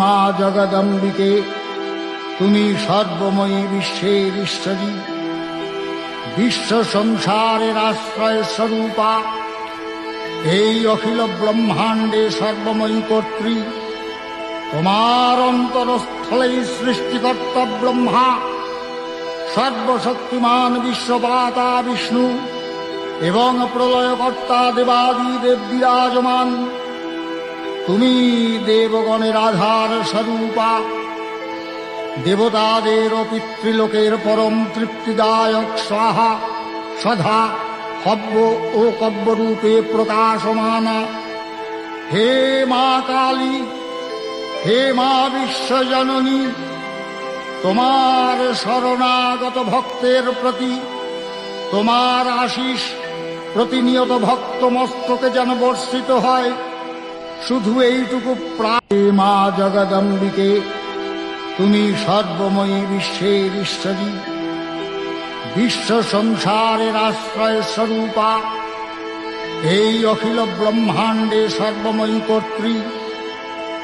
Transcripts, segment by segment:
মা জগদম্বিকে, তুমি সর্বময়ী বিশ্বের ঈশ্বরী। বিশ্ব সংসারের আশ্রয় স্বরূপা, এই অখিল ব্রহ্মাণ্ডে সর্বময়ী কর্ত্রী। তোমার অন্তরস্থলেই সৃষ্টিকর্তা ব্রহ্মা, সর্বশক্তিমান বিশ্বপাতা বিষ্ণু এবং প্রলয়কর্তা দেবাদি দেব বিরাজমান তুমি দেবগণের আধার স্বরূপা। দেবতাদের ও পিতৃলোকের পরম তৃপ্তিদায়ক স্বাহা, সধা, হব্য ও কব্যরূপে প্রকাশমানা। হে মা কালী, হে মা বিশ্বজননী, তোমার শরণাগত ভক্তের প্রতি, তোমার আশিস প্রতিনিয়ত ভক্ত মস্তকে যেন বর্ষিত হয় শুধু এইটুকু প্রায় মা জগদম্বিকে, তুমি সর্বময়ী বিশ্বের ঈশ্বরী। বিশ্ব সংসারের আশ্রয় স্বরূপা, এই অখিল ব্রহ্মাণ্ডে সর্বময়ী কর্ত্রী।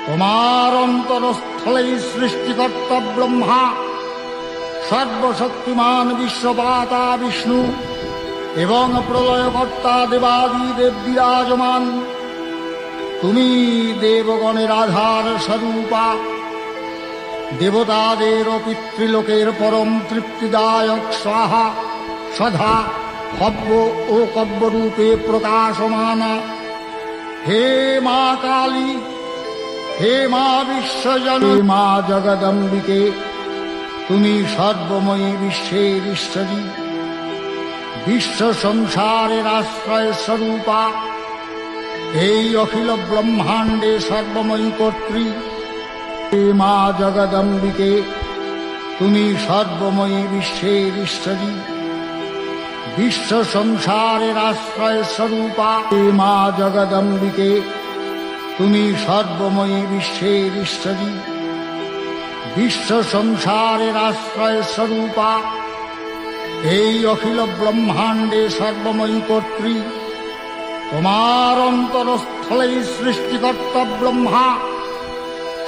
তোমার অন্তরস্থলেই সৃষ্টিকর্তা ব্রহ্মা, সর্বশক্তিমান বিশ্বপাতা বিষ্ণু এবং প্রলয়কর্তা দেবাদি দেব বিরাজমান। তুমি দেবগণের আধার স্বরূপা। দেবতাদের ও পিতৃলোকের পরম তৃপ্তিদায়ক স্বাহা সধা হব্য ও কব্যরূপে প্রকাশমানা। হে মা কালী, হে মা বিশ্বজন মা জগদম্বিকে, তুমি সর্বময়ী বিশ্বের ঈশ্বরী। বিশ্ব সংসারের আশ্রয় স্বরূপা এই অখিল ব্রহ্মাণ্ডে সর্বময়ী কর্ত্রী মা জগদম্বিকে তুমি সর্বময়ী বিশ্বের ঈশ্বরী বিশ্ব সংসারের আশ্রয় স্বরূপা মা জগদম্বিকে তুমি সর্বময়ী বিশ্বের ঈশ্বরী বিশ্ব সংসারের আশ্রয় স্বরূপা, এই অখিল ব্রহ্মাণ্ডে সর্বময়ী কর্ত্রী তোমার অন্তরস্থলেই সৃষ্টিকর্তা ব্রহ্মা,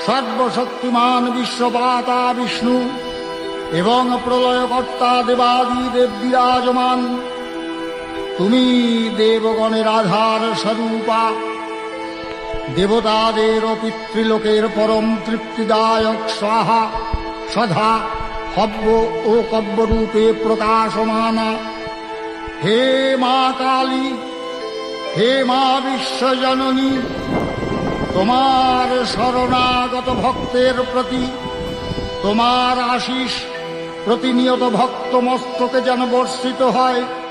সর্বশক্তিমান বিশ্বপাতা বিষ্ণু এবং প্রলয়কর্তা দেবাদি দেব বিরাজমান তুমি দেবগণের আধার স্বরূপা, দেবতাদের ও পিতৃলোকের পরম তৃপ্তিদায়ক স্বাহা সধা হব্য ও কব্যরূপে প্রকাশমানা। হে মা কালী হে মা বিশ্বজননী, তোমার শরণাগত ভক্তের প্রতি, তোমার আশিস প্রতিনিয়ত ভক্ত মস্তকে যেন বর্ষিত হয়